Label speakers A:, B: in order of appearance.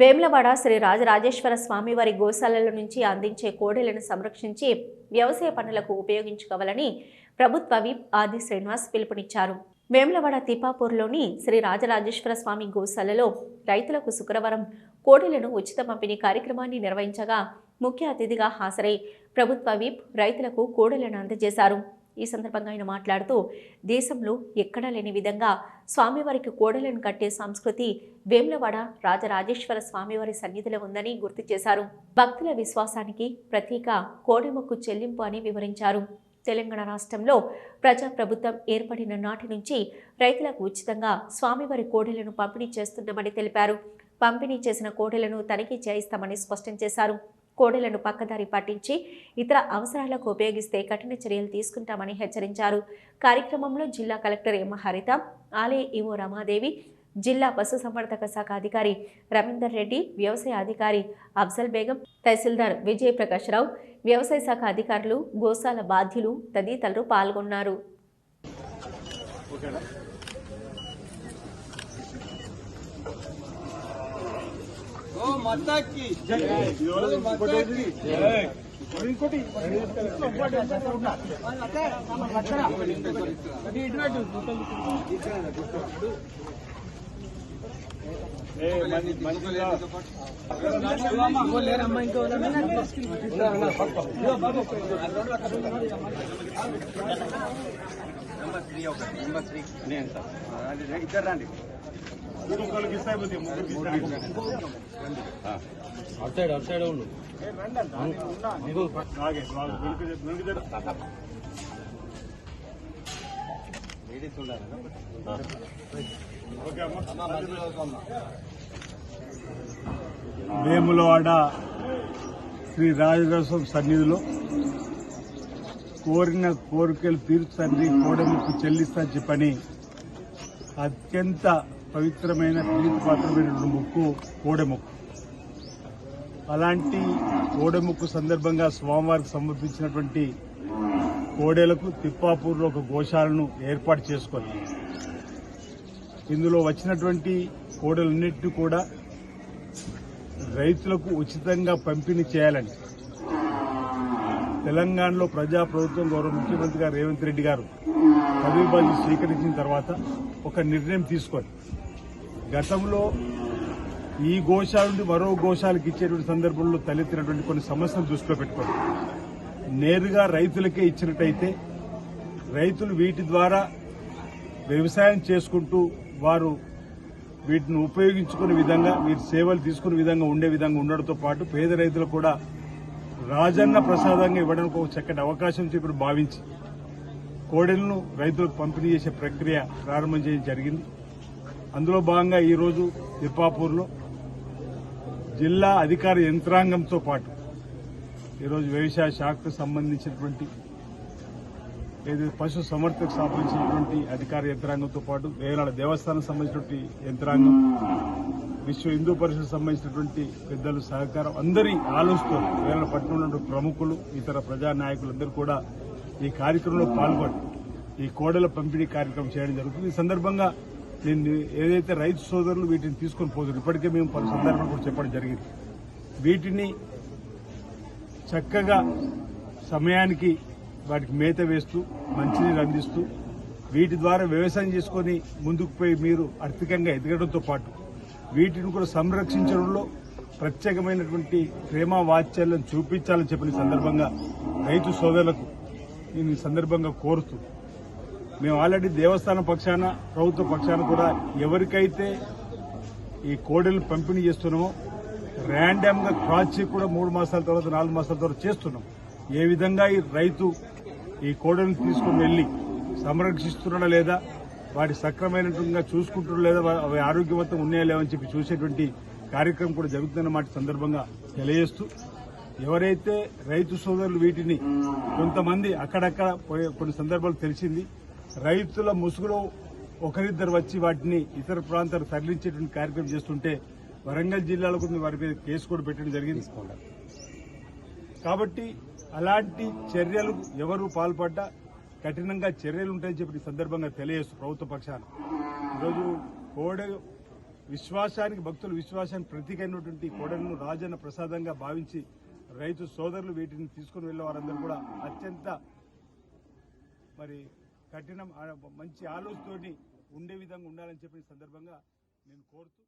A: వేములవాడ శ్రీ రాజరాజేశ్వర స్వామివారి గోశాలల నుంచి అందించే కోడెలను సంరక్షించి వ్యవసాయ పనులకు ఉపయోగించుకోవాలని ప్రభుత్వ విప్ ఆది శ్రీనివాస్ పిలుపునిచ్చారు. వేములవాడ తిపాపూర్లోని శ్రీ రాజరాజేశ్వర స్వామి గోశాలలో రైతులకు శుక్రవారం కోడెలను ఉచిత పంపిణీ కార్యక్రమాన్ని నిర్వహించగా ముఖ్య అతిథిగా హాజరై ప్రభుత్వ విప్ రైతులకు కోడెలను అందజేశారు. ఈ సందర్భంగా ఆయన మాట్లాడుతూ దేశంలో ఎక్కడా లేని విధంగా స్వామివారికి కోడలను కట్టే సంస్కృతి వేములవాడ రాజరాజేశ్వర స్వామివారి సన్నిధిలో ఉందని గుర్తు చేశారు. భక్తుల విశ్వాసానికి ప్రతీక కోడెమొక్కు చెల్లింపు అని వివరించారు. తెలంగాణ రాష్ట్రంలో ప్రజాప్రభుత్వం ఏర్పడిన నాటి నుంచి రైతులకు ఉచితంగా స్వామివారి కోడెలను పంపిణీ చేస్తున్నామని తెలిపారు. పంపిణీ చేసిన కోడెలను తనిఖీ చేయిస్తామని స్పష్టం చేశారు. కోడెలను పక్కదారి పట్టించి ఇతర అవసరాలకు ఉపయోగిస్తే కఠిన చర్యలు తీసుకుంటామని హెచ్చరించారు. కార్యక్రమంలో జిల్లా కలెక్టర్ ఎం హరిత ఆలయ ఈవో రమాదేవి జిల్లా పశుసంవర్ధక శాఖ అధికారి రవీందర్ రెడ్డి వ్యవసాయ అధికారి అఫ్జల్ బేగం తహసీల్దార్ విజయ ప్రకాష్ రావు వ్యవసాయ శాఖ అధికారులు గోశాల బాధ్యులు తదితరులు పాల్గొన్నారు.
B: ఓ మాతాకి. జై ఓ మాతాకి జై ఇంకోటి ఇద్దరు రండి. ముగ్గురికి ఇస్తాయి పోతే ముగ్గురికి
C: అటు సైడ్ అటు సైడ్ ఉండు
B: వేములవాడ శ్రీ రాజరాజస్వామి సన్నిధిలో కోరిన కోరికలు తీర్చండి కోడముకు చెల్లిస్తా చెప్పని అత్యంత పవిత్రమైన ప్రీతిపాత్రమైన ముక్కు కోడెముక్కు అలాంటి కోడెముక్కు సందర్భంగా స్వామివారికి సమర్పించినటువంటి కోడేలకు తిప్పాపూర్లో ఒక గోశాలను ఏర్పాటు చేసుకొని ఇందులో వచ్చినటువంటి కోడలన్నింటినీ కూడా రైతులకు ఉచితంగా పంపిణీ చేయాలని తెలంగాణలో ప్రజాప్రభుత్వం గౌరవ ముఖ్యమంత్రి గారు రేవంత్ రెడ్డి గారు పదవి బాధ్యత స్వీకరించిన తర్వాత ఒక నిర్ణయం తీసుకొని గతంలో ఈ గోశాల నుండి మరో గోశాలకు ఇచ్చేటువంటి సందర్భంలో తలెత్తినటువంటి కొన్ని సమస్యలు దృష్టిలో పెట్టుకోండి. నేరుగా రైతులకే ఇచ్చినట్టయితే రైతులు వీటి ద్వారా వ్యవసాయం చేసుకుంటూ వారు వీటిని ఉపయోగించుకునే విధంగా వీరి సేవలు తీసుకునే విధంగా ఉండే విధంగా ఉండడంతో పాటు పేద రైతులు కూడా రాజన్న ప్రసాదంగా ఇవ్వడానికి ఒక చక్కటి అవకాశం చెప్పి భావించి కోడెలను రైతులకు పంపిణీ చేసే ప్రక్రియ ప్రారంభం చేయడం జరిగింది. అందులో భాగంగా ఈరోజు తిప్పాపూర్లో జిల్లా అధికార యంత్రాంగంతో పాటు ఈరోజు వ్యవసాయ శాఖకు సంబంధించినటువంటి ఏదైతే పశు సమర్థకు సంబంధించినటువంటి అధికార యంత్రాంగంతో పాటు వేలాడ దేవస్థానం సంబంధించినటువంటి యంత్రాంగం విశ్వ హిందూ పరిషత్ సంబంధించినటువంటి పెద్దలు సహకారం అందరి ఆలోచనతో వేలాడ పట్టణంలో ప్రముఖులు ఇతర ప్రజా నాయకులందరూ కూడా ఈ కార్యక్రమంలో పాల్గొని ఈ కోడల పంపిణీ కార్యక్రమం చేయడం జరుగుతుంది. ఈ సందర్భంగా నేను ఏదైతే రైతు సోదరులు వీటిని తీసుకొని పోతున్నారు ఇప్పటికే మేము పలు సందర్భాలు కూడా చెప్పడం జరిగింది. వీటిని చక్కగా సమయానికి వాటికి మేత వేస్తూ మంచినీళ్ళు అందిస్తూ వీటి ద్వారా వ్యవసాయం చేసుకొని ముందుకు పోయి మీరు ఆర్థికంగా ఎదగడంతో పాటు వీటిని కూడా సంరక్షించడంలో ప్రత్యేకమైనటువంటి ప్రేమ వాత్సల్యం చూపించాలని చెప్పిన సందర్భంగా రైతు సోదరులకు నేను ఈ సందర్భంగా కోరుతూ మేము ఆల్రెడీ దేవస్థానం పక్షాన ప్రభుత్వ పక్షాన కూడా ఎవరికైతే ఈ కోడెలు పంపిణీ చేస్తున్నామో ర్యాండమ్గా క్రాస్ చెక్ కూడా మూడు మాసాల తర్వాత నాలుగు మాసాల తర్వాత చేస్తున్నాం. ఏ విధంగా ఈ రైతు ఈ కోడెలను తీసుకుని వెళ్ళి సంరక్షిస్తున్నాడా లేదా వాటి సక్రమైనట్టుగా చూసుకుంటున్నా లేదా అవి ఆరోగ్యవంతం ఉన్నాయా లేవని చెప్పి చూసేటువంటి కార్యక్రమం కూడా జరుగుతున్నమాట సందర్భంగా తెలియజేస్తూ ఎవరైతే రైతు సోదరులు వీటిని కొంతమంది అక్కడక్కడ కొన్ని సందర్భాలు తెలిసింది రైతుల ముసుగులో ఒకరిద్దరు వచ్చి వాటిని ఇతర ప్రాంతాలకు తరలించేటువంటి కార్యక్రమం చేస్తుంటే వరంగల్ జిల్లాలో కొన్ని వారి మీద కేసు కూడా పెట్టడం జరిగింది. కాబట్టి అలాంటి చర్యలు ఎవరు పాల్పడ్డా కఠినంగా చర్యలు ఉంటాయని చెప్పి సందర్భంగా తెలియజేస్తూ ప్రభుత్వ పక్షాన. ఈరోజు కోడ విశ్వాసానికి భక్తుల విశ్వాసానికి ప్రతీకైనటువంటి కోడలను రాజన్న ప్రసాదంగా భావించి రైతు సోదరులు వీటిని తీసుకుని వెళ్ళే వారందరూ కూడా అత్యంత మరి కఠినం మంచి ఆలోచనతోటి ఉండే విధంగా ఉండాలని చెప్పిన సందర్భంగా నేను కోరుతూ